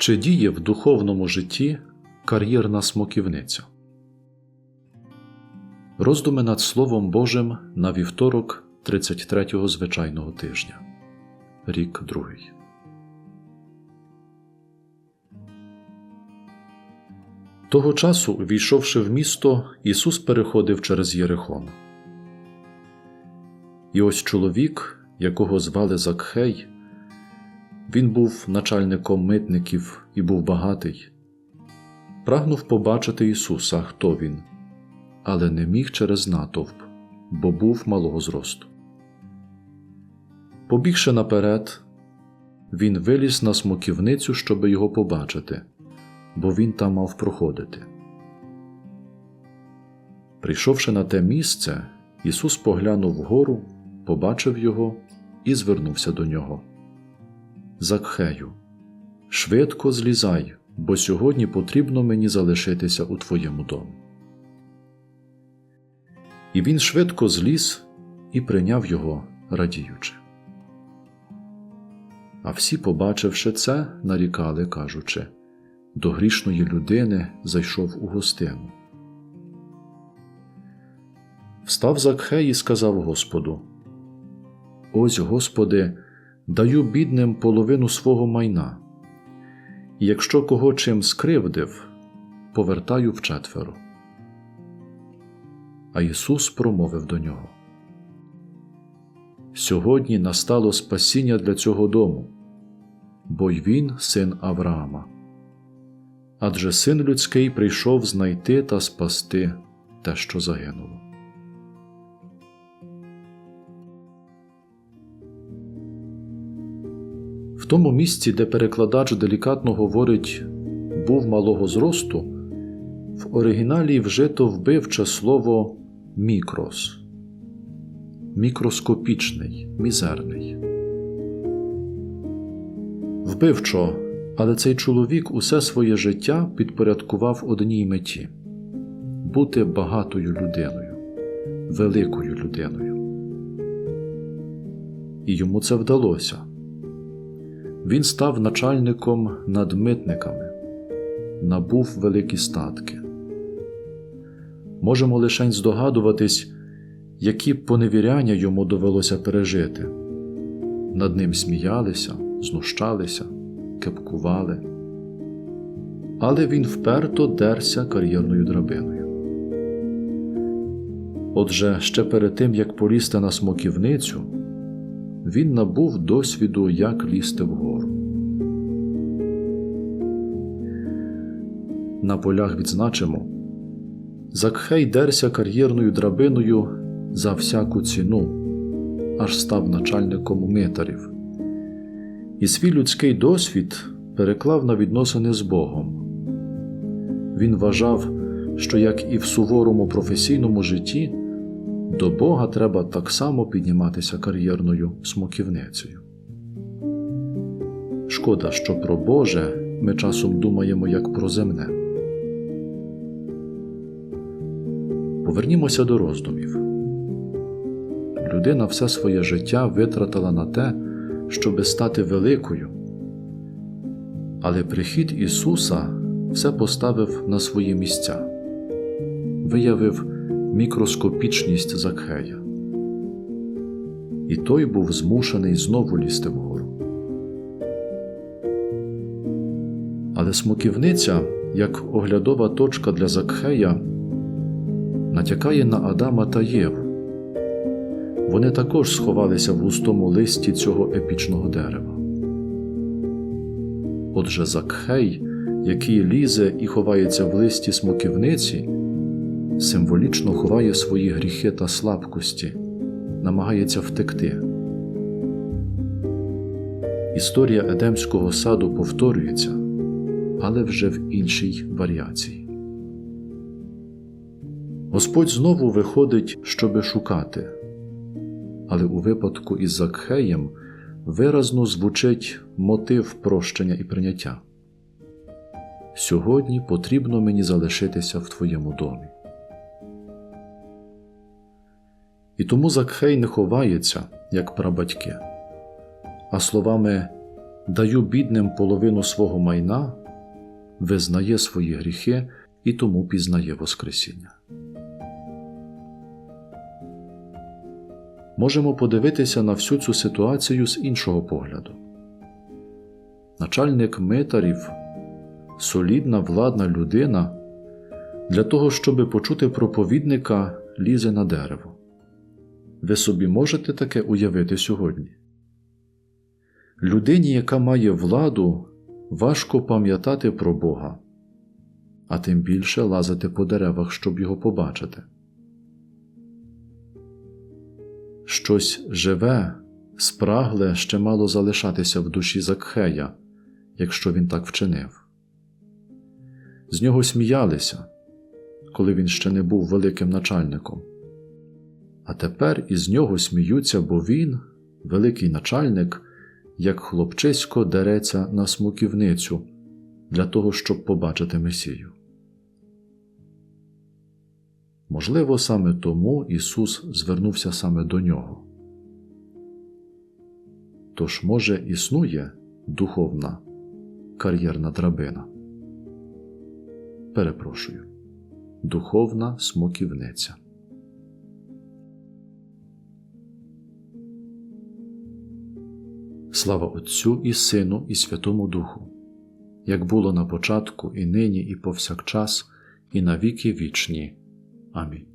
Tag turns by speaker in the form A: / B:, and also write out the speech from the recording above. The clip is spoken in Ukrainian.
A: Чи діє в духовному житті кар'єрна смоківниця? Роздуми над Словом Божим на вівторок 33-го звичайного тижня. Рік другий. Того часу, увійшовши в місто, Ісус переходив через Єрихон. І ось чоловік, якого звали Закхей, він був начальником митників і був багатий. Прагнув побачити Ісуса, хто він, але не міг через натовп, бо був малого зросту. Побігши наперед, він виліз на смоківницю, щоби його побачити, бо він там мав проходити. Прийшовши на те місце, Ісус поглянув вгору, побачив його і звернувся до нього. Закхею, швидко злізай, бо сьогодні потрібно мені залишитися у твоєму домі. І він швидко зліз і прийняв його, радіючи. А всі, побачивши це, нарікали, кажучи до грішної людини зайшов у гостину. Встав Закхей і сказав Господу: Ось, Господи, даю бідним половину свого майна, і якщо кого чим скривдив, повертаю вчетверо. А Ісус промовив до нього: Сьогодні настало спасіння для цього дому, бо й він син Авраама. Адже син людський прийшов знайти та спасти те, що загинуло. Тому місці, де перекладач делікатно говорить був малого зросту, в оригіналі вжито вбивче слово мікрос, мікроскопічний, мізерний. Вбивчо, але цей чоловік усе своє життя підпорядкував одній меті бути багатою людиною, великою людиною. І йому це вдалося. Він став начальником над митниками, набув великі статки. Можемо лише здогадуватись, які поневіряння йому довелося пережити. Над ним сміялися, знущалися, кепкували. Але він вперто дерся кар'єрною драбиною. Отже, ще перед тим, як полізти на смоківницю, він набув досвіду, як лізти вгору. На полях відзначимо Закхей дерся кар'єрною драбиною за всяку ціну, аж став начальником митарів, і свій людський досвід переклав на відносини з Богом. Він вважав, що як і в суворому професійному житті, до Бога треба так само підніматися кар'єрною смоківницею. Шкода, що про Боже ми часом думаємо як про земне. Повернімося до роздумів. Людина все своє життя витратила на те, щоби стати великою, але прихід Ісуса все поставив на свої місця, виявив мікроскопічність Закхея. І той був змушений знову лізти вгору. Але смоківниця, як оглядова точка для Закхея, натякає на Адама та Єву. Вони також сховалися в густому листі цього епічного дерева. Отже, Закхей, який лізе і ховається в листі смоківниці, символічно ховає свої гріхи та слабкості, намагається втекти. Історія Едемського саду повторюється, але вже в іншій варіації. Господь знову виходить, щоби шукати, але у випадку із Закхеєм виразно звучить мотив прощення і прийняття. Сьогодні потрібно мені залишитися в твоєму домі. І тому Закхей не ховається, як прабатьки, а словами даю бідним половину свого майна, визнає свої гріхи і тому пізнає Воскресіння. Можемо подивитися на всю цю ситуацію з іншого погляду. Начальник митарів, солідна владна людина, для того, щоб почути проповідника, лізе на дерево. Ви собі можете таке уявити сьогодні? Людині, яка має владу, важко пам'ятати про Бога, а тим більше лазити по деревах, щоб його побачити. Щось живе, спрагле ще мало залишатися в душі Закхея, якщо він так вчинив. З нього сміялися, коли він ще не був великим начальником. А тепер із нього сміються, бо він, великий начальник, як хлопчисько дереться на смоківницю для того, щоб побачити Месію. Можливо, саме тому Ісус звернувся саме до нього. Тож, може, існує духовна кар'єрна драбина. Перепрошую, духовна смоківниця. Слава Отцю і Сину, і Святому Духу, як було на початку, і нині, і повсякчас, і на віки вічні. Amin.